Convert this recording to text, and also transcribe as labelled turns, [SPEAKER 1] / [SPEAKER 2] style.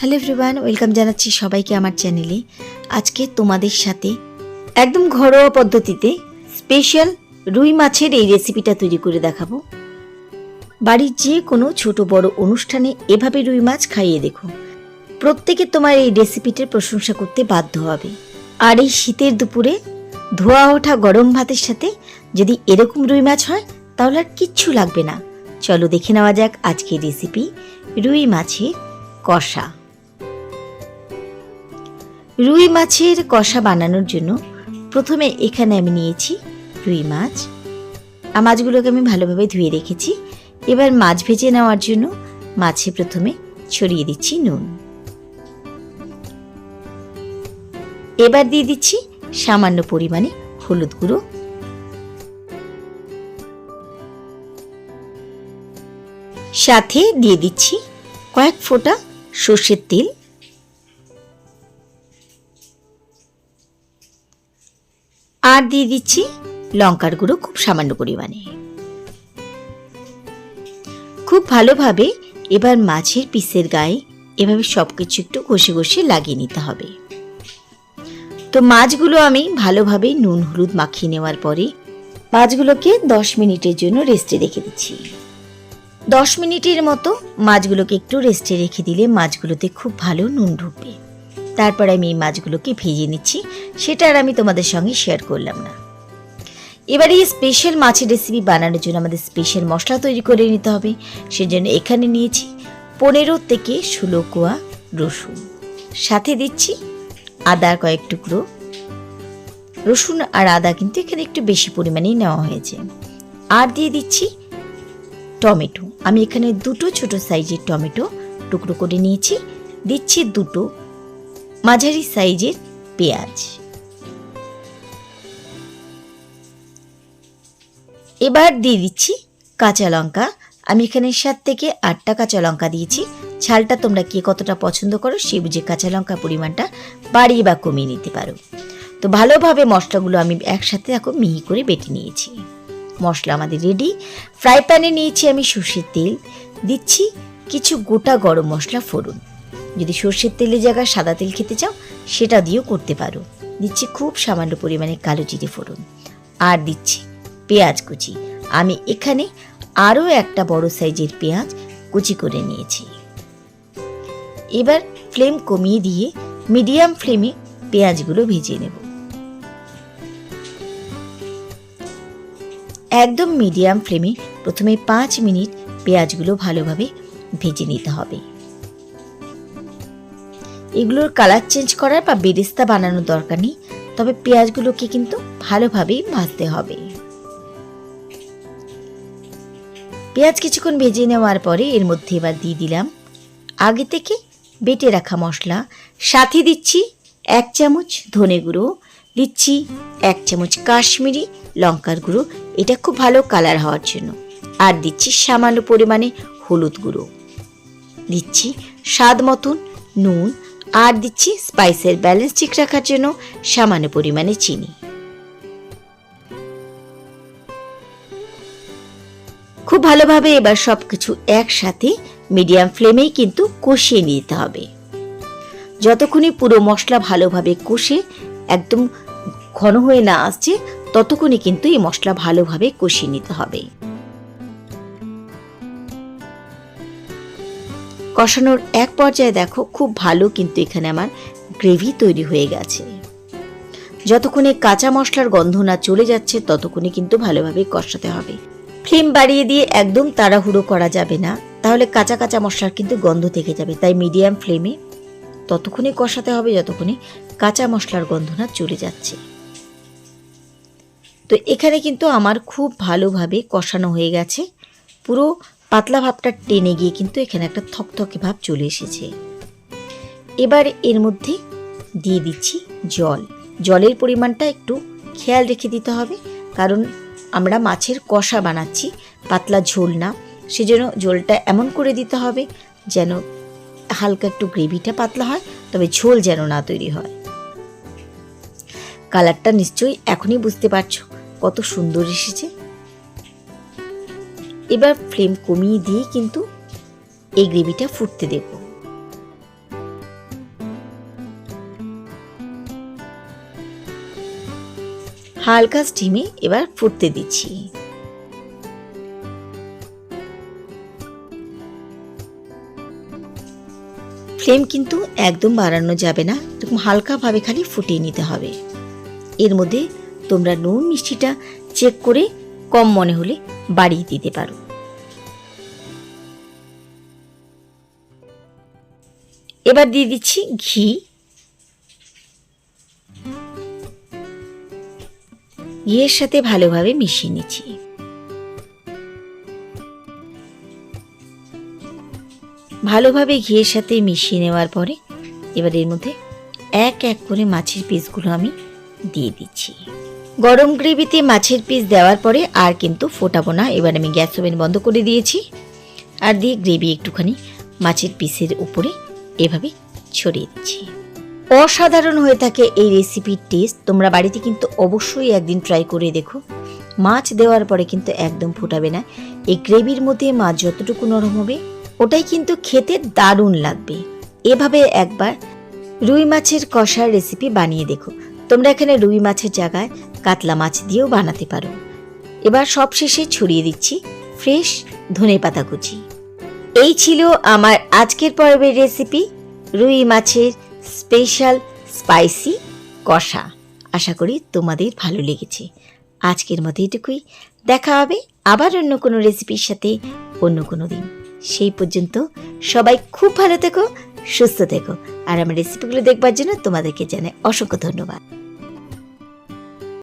[SPEAKER 1] Hello everyone, welcome জানাচ্ছি সবাইকে আমার চ্যানেলে। আজকে তোমাদের সাথে একদম ঘরোয়া পদ্ধতিতে স্পেশাল রুই মাছের এই রেসিপিটা তৈরি করে দেখাবো। বাড়ির যে কোনো ছোট বড় অনুষ্ঠানে এভাবে রুই মাছ খাইয়ে দেখো। প্রত্যেকে তোমার এই রেসিপিটার প্রশংসা করতে বাধ্য হবে। আর এই শীতের দুপুরে ধোয়া ওঠা গরম ভাতের সাথে যদি এরকম রুই মাছ হয়, তাহলে আর কিচ্ছু লাগবে না। চলো দেখে নেওয়া যাক আজকের রেসিপি রুই মাছের কষা। রুই মাছের কষা বানানোর জন্য প্রথমে এখানে আমি নিয়েছি রুই মাছ। আর মাছগুলোকে আমি ভালোভাবে ধুয়ে রেখেছি। এবার মাছ ভেজে নেওয়ার জন্য মাছে প্রথমে ছড়িয়ে দিচ্ছি নুন। এবার দিয়ে দিচ্ছি সামান্য পরিমাণে হলুদ গুঁড়ো। সাথে দিয়ে দিচ্ছি কয়েক ফোঁটা সর্ষের তেল। আর দিয়ে দিচ্ছি লঙ্কার গুঁড়ো খুব সামান্য পরিমাণে। খুব ভালোভাবে এবার মাছের পিসের গায়ে এভাবে সব কিছু একটু ঘষে ঘষে লাগিয়ে নিতে হবে। তো মাছগুলো আমি ভালোভাবে নুন, হলুদ মাখিয়ে নেওয়ার পরে মাছগুলোকে দশ মিনিটের জন্য রেস্টে রেখে দিচ্ছি। দশ মিনিটের মতো মাছগুলোকে একটু রেস্টে রেখে দিলে মাছগুলোতে খুব ভালো নুন ঢুকবে। তারপর আমি এই মাছগুলোকে ভেজে নিচ্ছি। সেটা আর আমি তোমাদের সঙ্গে শেয়ার করলাম না। এবার এই স্পেশাল মাছের রেসিপি বানানোর জন্য আমাদের স্পেশাল মশলা তৈরি করে নিতে হবে। সেজন্য এখানে নিয়েছি পনেরো থেকে ষোলো কোয়া রসুন। সাথে দিচ্ছি আদার কয়েক টুকরো। রসুন আর আদা কিন্তু এখানে একটু বেশি পরিমাণেই নেওয়া হয়েছে। আর দিয়ে দিচ্ছি টমেটো। আমি এখানে দুটো ছোট সাইজের টমেটো টুকরো করে নিয়েছি। দিচ্ছি দুটো মাঝারি সাইজের পেঁয়াজ। এবার দিয়ে দিচ্ছি কাঁচা লঙ্কা। আমি এখানে সাত থেকে আটটা কাঁচা লঙ্কা দিয়েছি। ঝালটা তোমরা কে কতটা পছন্দ করো সে বুঝে কাঁচা লঙ্কা পরিমাণটা বাড়িয়ে বা কমিয়ে নিতে পারো। তো ভালোভাবে মশলাগুলো আমি একসাথে এখন মিহি করে বেটে নিয়েছি। মশলা আমাদের রেডি ফ্রাই প্যানে নিয়েছি আমি সর্ষের তেল। দিচ্ছি কিছু গোটা গরম মশলা ফোড়ন। যদি সর্ষের তেলের জায়গায় সাদা তেল খেতে চাও, সেটা দিয়েও করতে পারো। দিচ্ছি খুব সামান্য পরিমাণে কালো জিরে ফোড়ন। আর দিচ্ছি পেঁয়াজ কুচি। আমি এখানে আরও একটা বড় সাইজের পেঁয়াজ কুচি করে নিয়েছি। এবার ফ্লেম কমিয়ে দিয়ে মিডিয়াম ফ্লেমে পেঁয়াজগুলো ভেজে নেব। একদম মিডিয়াম ফ্লেমে প্রথমে পাঁচ মিনিট পেঁয়াজগুলো ভালোভাবে ভেজে নিতে হবে। এগুলোর কালার চেঞ্জ করার বা বেরেস্তা বানানোর দরকার নেই। তবে পেঁয়াজগুলোকে কিন্তু ভালোভাবেই ভাজতে হবে। পেঁয়াজ কিছুক্ষণ ভেজে নেওয়ার পরে এর মধ্যে এবার দিয়ে দিলাম। আগে থেকে বেটে রাখা মশলা। সাথে দিচ্ছি এক চামচ ধনে গুঁড়ো, দিচ্ছি এক চামচ কাশ্মীরি লঙ্কার গুঁড়ো। এটা খুব ভালো কালার হওয়ার জন্য। আর দিচ্ছি সামান্য পরিমাণে হলুদ গুঁড়ো। দিচ্ছি স্বাদ মতন নুন আর দিচ্ছি স্পাইসের ব্যালেন্স ঠিক রাখার জন্য সামান্য পরিমাণে চিনি। খুব ভালোভাবে এবার সব কিছু একসাথে মিডিয়াম ফ্লেমেই কিন্তু কষিয়ে নিতে হবে। যতক্ষণই পুরো মশলা ভালোভাবে কষে একদম ঘন হয়ে না আসছে ততক্ষণই কিন্তু এই মশলা ভালোভাবে কষিয়ে নিতে হবে। কষানোর এক পর্যায়ে দেখো, খুব ভালো কিন্তু এখানে আমার গ্রেভি তৈরি হয়ে গেছে। যতক্ষণে কাঁচা মশলার গন্ধ না চলে যাচ্ছে, ততক্ষণে কিন্তু ভালোভাবে কষাতে হবে। ফ্লেম বাড়িয়ে দিয়ে একদম তাড়াহুড়ো করা যাবে না, তাহলে কাঁচা কাঁচা মশলার কিন্তু গন্ধ থেকে যাবে। তাই মিডিয়াম ফ্লেমে ততক্ষণে কষাতে হবে, যতক্ষণে কাঁচা মশলার গন্ধ না চলে যাচ্ছে। তো এখানে কিন্তু আমার খুব ভালোভাবে কষানো হয়ে গেছে। পুরো পাতলা ভাবটা টেনে গিয়ে কিন্তু এখানে একটা থকথকে ভাব চলে এসেছে। এবার এর মধ্যে দিয়ে দিচ্ছি জল। জলের পরিমাণটা একটু খেয়াল রেখে দিতে হবে, কারণ আমরা মাছের কষা বানাচ্ছি, পাতলা ঝোল না। সেজন্য ঝোলটা এমন করে দিতে হবে যেন হালকা একটু গ্রেভিটা পাতলা হয়, তবে ঝোল যেন না তৈরি হয়। কালারটা নিশ্চয়ই এখনই বুঝতে পারছ কত সুন্দর এসেছে। এবার ফ্লেম কমিয়ে দিয়ে কিন্তু এই গ্রেভিটা ফুটতে দেব। হালকা স্টিমে এবার ফুটতে দিচ্ছি। ফ্লেম কিন্তু একদম বাড়ানো যাবে না, এরকম হালকাভাবে খালি ফুটিয়ে নিতে হবে। এর মধ্যে তোমরা নুন, মিষ্টিটা চেক করে কম মনে হলে বাড়িয়ে দিতে পারো। এবার দিয়ে দিচ্ছি ঘি। ঘিয়ের সাথে ভালোভাবে মিশিয়ে নিচ্ছি। ভালোভাবে ঘিয়ের সাথে মিশিয়ে নেওয়ার পরে এবার এর মধ্যে এক এক করে মাছের পিসগুলো আমি দিয়ে দিচ্ছি। গরম গ্রেভিতে মাছের পিস দেওয়ার পরে আর কিন্তু ফোটাবো না। এবার আমি গ্যাস ওভেন বন্ধ করে দিয়েছি। আর দিয়ে গ্রেভি একটুখানি মাছের পিসের উপরে এভাবে ছড়িয়ে দিচ্ছি। অসাধারণ হয়ে থাকে এই রেসিপির টেস্ট। তোমরা বাড়িতে কিন্তু অবশ্যই একদিন ট্রাই করে দেখো। মাছ দেওয়ার পরে কিন্তু একদম ফোটাবে না। এই গ্রেভির মধ্যে মাছ যতটুকু নরম হবে, ওটাই কিন্তু খেতে দারুণ লাগবে। এভাবে একবার রুই মাছের কষার রেসিপি বানিয়ে দেখো। তোমরা এখানে রুই মাছের জায়গায় কাতলা মাছ দিয়েও বানাতে পারো। এবার সবশেষে ছড়িয়ে দিচ্ছি ফ্রেশ ধনে পাতা কুচি। এই ছিল আমার আজকের পর্বের রেসিপি, রুই মাছের স্পেশাল স্পাইসি কষা। আশা করি তোমাদের ভালো লেগেছে। আজকের মতো এটুকুই। দেখা হবে আবার অন্য কোনো রেসিপির সাথে অন্য কোনো দিন। সেই পর্যন্ত সবাই খুব ভালো থেকো, সুস্থ থেকো। আর আমার রেসিপিগুলো দেখবার জন্য তোমাদেরকে জানাই অসংখ্য ধন্যবাদ।